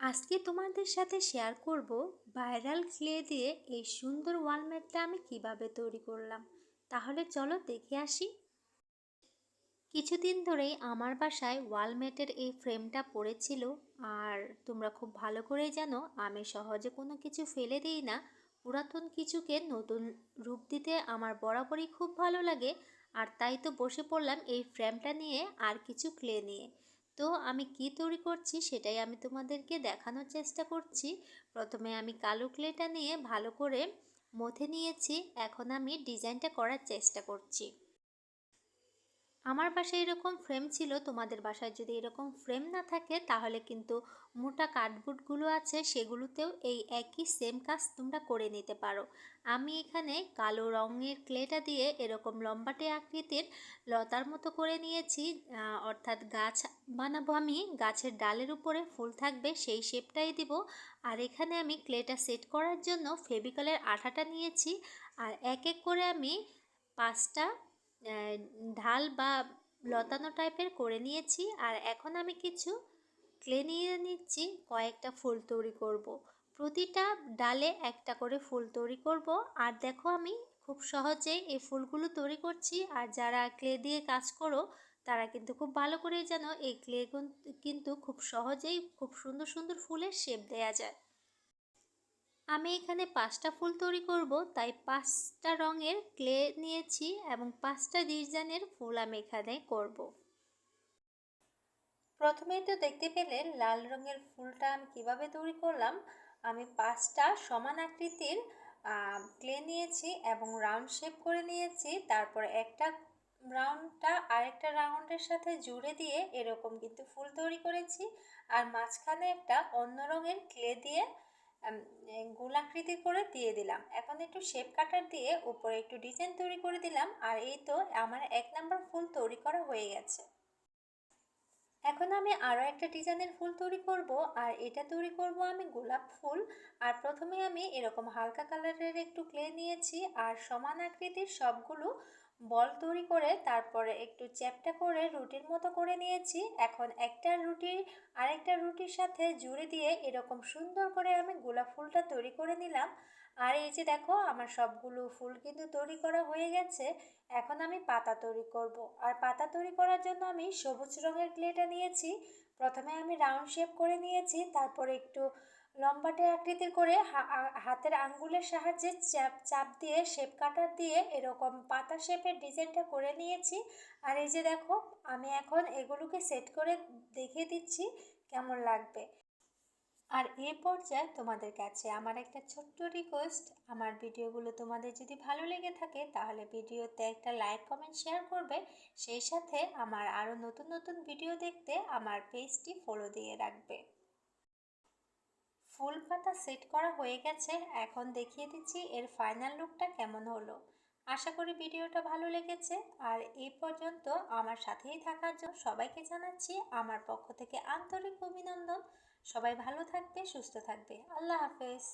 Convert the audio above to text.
আজকে তোমাদের সাথে শেয়ার করব ভাইরাল ক্লে দিয়ে এই সুন্দর ওয়ালমেটটা আমি কীভাবে তৈরি করলাম। তাহলে চলো দেখে আসি। কিছুদিন ধরেই আমার বাসায় ওয়ালমেটের এই ফ্রেমটা পড়েছিল আর তোমরা খুব ভালো করেই জানো, আমি সহজে কোনো কিছু ফেলে দিই না। পুরাতন কিছুকে নতুন রূপ দিতে আমার বরাবরই খুব ভালো লাগে আর তাই তো বসে পড়লাম এই ফ্রেমটা নিয়ে আর কিছু ক্লে নিয়ে। তো আমি কি তৈরি করছি সেটাই আমি তোমাদেরকে দেখানোর চেষ্টা করছি। প্রথমে আমি কালো ক্লেটা নিয়ে ভালো করে মথে নিয়েছি। এখন আমি ডিজাইনটা করার চেষ্টা করছি। আমার বাসায় এরকম ফ্রেম ছিল, তোমাদের বাসায় যদি এরকম ফ্রেম না থাকে, তাহলে কিন্তু মোটা কার্ডবোর্ডগুলো আছে, সেগুলোতেও এই একই সেম কাজ তোমরা করে নিতে পারো। আমি এখানে কালো রঙের ক্লেটা দিয়ে এরকম লম্বাটে আকৃতির লতার মতো করে নিয়েছি অর্থাৎ গাছ বানাবো আমি, গাছের ডালের উপরে ফুল থাকবে, সেই শেপটাই দিব। আর এখানে আমি ক্লেটা সেট করার জন্য ফেবিকলের আঠাটা নিয়েছি, আর এক এক করে আমি পাঁচটা ঢাল বা লতানো টাইপের করে নিয়েছি আর এখন আমি কিছু ক্লে নিয়ে নিচ্ছি, কয়েকটা ফুল তৈরি করব। প্রতিটা ডালে একটা করে ফুল তৈরি করব। আর দেখো আমি খুব সহজেই এই ফুলগুলো তৈরি করছি। আর যারা ক্লে দিয়ে কাজ করো, তারা কিন্তু খুব ভালো করেই জানো, এই ক্লে কিন্তু খুব সহজেই খুব সুন্দর সুন্দর ফুলের শেপ দেয়া যায়। আমি এখানে পাঁচটা ফুল তৈরি করব, তাই পাঁচটা রঙের ক্লে নিয়েছি এবং পাঁচটা ডিজাইনের ফুল আমি এখানে করব। প্রথমেই তো দেখতে পেলেন লাল রঙের ফুলটা আমি কীভাবে তৈরি করলাম। আমি পাঁচটা সমান আকৃতির ক্লে নিয়েছি এবং রাউন্ড শেপ করে নিয়েছি। তারপর একটা রাউন্ডটা, আরেকটা রাউন্ডের সাথে জুড়ে দিয়ে এরকম কিন্তু ফুল তৈরি করেছি। আর মাঝখানে একটা অন্য রঙের ক্লে দিয়ে গোলাকৃতি করে দিয়ে দিলাম। এখন একটু শেপ কাটার দিয়ে উপরে একটু ডিজাইন তৈরি করে দিলাম আর এই তো আমার এক নাম্বার ফুল তৈরি করা হয়ে গেছে। এখন আমি আরও একটা ডিজাইনের ফুল তৈরি করব আর এটা তৈরি করব আমি গোলাপ ফুল। আর প্রথমে আমি এরকম হালকা কালারের একটু ক্লে নিয়েছি আর সমান আকৃতির সবগুলো বল তৈরি করে তারপরে একটু চ্যাপটা করে রুটির মতো করে নিয়েছি। এখন একটা রুটি, আরেকটা রুটির সাথে জুড়ে দিয়ে এরকম সুন্দর করে আমি গোলাপ ফুলটা তৈরি করে নিলাম। আর এই যে দেখো, আমার সবগুলো ফুল কিন্তু তৈরি করা হয়ে গেছে। এখন আমি পাতা তৈরি করব। আর পাতা তৈরি করার জন্য আমি সবুজ রঙের ক্লেটা নিয়েছি। প্রথমে আমি রাউন্ড শেপ করে নিয়েছি, তারপরে একটু লম্বাটে আকৃতির করে হাতের আঙ্গুলের সাহায্যে চাপ চাপ দিয়ে শেপ কাটার দিয়ে এরকম পাতা শেপের ডিজাইনটা করে নিয়েছি। আর এই যে দেখো, আমি এখন এগুলোকে সেট করে দেখিয়ে দিচ্ছি কেমন লাগবে। আর এ পর্যায়ে তোমাদের কাছে আমার একটা ছোট্ট রিকোয়েস্ট আমার ভিডিওগুলো তোমাদের যদি ভালো লেগে থাকে তাহলে ভিডিওতে একটা লাইক কমেন্ট শেয়ার করবে। সেই সাথে আমার আরও নতুন নতুন ভিডিও দেখতে আমার পেজটি ফলো দিয়ে রাখবে। ফুল পাতা সেট করা হয়ে গেছে, এখন দেখিয়ে দিচ্ছি এর ফাইনাল লুকটা কেমন হলো। আশা করি ভিডিওটা ভালো লেগেছে, আর এই পর্যন্ত আমার সাথেই থাকার জন্য সবাইকে জানাচ্ছি আমার পক্ষ থেকে আন্তরিক অভিনন্দন। সবাই ভালো থাকবে, সুস্থ থাকবে। আল্লাহ হাফেজ।